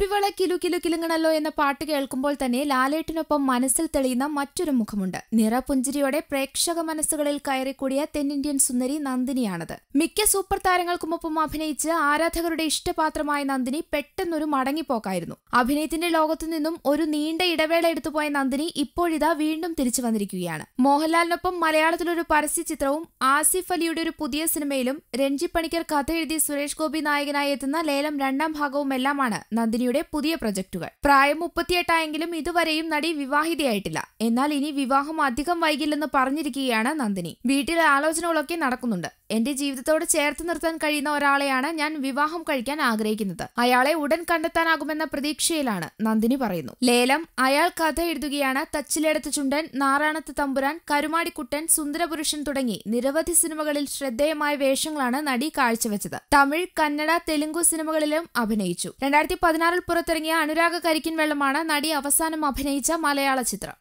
കിളിവള കിലു കിലു കിലുങ്ങണല്ലോ എന്ന പാട്ട് കേൾക്കുമ്പോൾ തന്നെ ലാലേട്ടിനൊപ്പം മനസ്സിൽ തെളിയുന്ന മറ്റൊരു മുഖമുണ്ട്. നിറപുഞ്ചിരിയോടെ പ്രേക്ഷക മനസ്സുകളിൽ കയറിക്കൂടിയ തെന്നിന്ത്യൻ സുന്ദരി നന്ദിനിയാണത്. മിക്ക സൂപ്പർ താരങ്ങൾക്കുമൊപ്പം അഭിനയിച്ച് ആരാധകരുടെ ഇഷ്ടപാത്രമായ നന്ദിനി പെട്ടെന്നൊരു മടങ്ങിപ്പോക്കായിരുന്നു. അഭിനയത്തിന്റെ ലോകത്തു നിന്നും ഒരു നീണ്ട ഇടവേള എടുത്തുപോയ നന്ദിനി ഇപ്പോഴിതാ വീണ്ടും തിരിച്ചു വന്നിരിക്കുകയാണ്. മോഹൻലാലിനൊപ്പം മലയാളത്തിലൊരു പരസ്യ ചിത്രവും ആസിഫ് അലിയുടെ ഒരു പുതിയ സിനിമയിലും രഞ്ജി പണിക്കർ കഥ എഴുതി സുരേഷ് ഗോപി നായകനായി എത്തുന്ന ലേലം രണ്ടാം ഭാഗവും എല്ലാമാണ് നന്ദിനിയുടെ പുതിയ പ്രൊജക്ടുകൾ. പ്രായം മുപ്പത്തിയെട്ടായെങ്കിലും ഇതുവരെയും നടി വിവാഹിതയായിട്ടില്ല. എന്നാൽ ഇനി വിവാഹം അധികം വൈകില്ലെന്ന് പറഞ്ഞിരിക്കുകയാണ് നന്ദിനി. വീട്ടിൽ ആലോചനകളൊക്കെ നടക്കുന്നുണ്ട്. എന്റെ ജീവിതത്തോട് ചേർത്ത് നിർത്താൻ കഴിയുന്ന ഒരാളെയാണ് ഞാൻ വിവാഹം കഴിക്കാൻ ആഗ്രഹിക്കുന്നത്. അയാളെ ഉടൻ കണ്ടെത്താനാകുമെന്ന പ്രതീക്ഷയിലാണ് നന്ദിനി പറയുന്നു. ലേലം അയാൾ കഥ എഴുതുകയാണ് തച്ചിലെടുത്ത് ചുണ്ടൻ നാറാണത്ത് തമ്പുരാൻ കരുമാടിക്കുട്ടൻ സുന്ദരപുരുഷൻ തുടങ്ങി നിരവധി സിനിമകളിൽ ശ്രദ്ധേയമായ വേഷങ്ങളാണ് നടി കാഴ്ചവെച്ചത്. തമിഴ് കന്നഡ തെലുങ്കു സിനിമകളിലും അഭിനയിച്ചു. രണ്ടായിരത്തി പതിനാറിൽ പുറത്തിറങ്ങിയ അനുരാഗ കരിക്കിൻ വെള്ളമാണ് നടി അവസാനം അഭിനയിച്ച മലയാള ചിത്രം.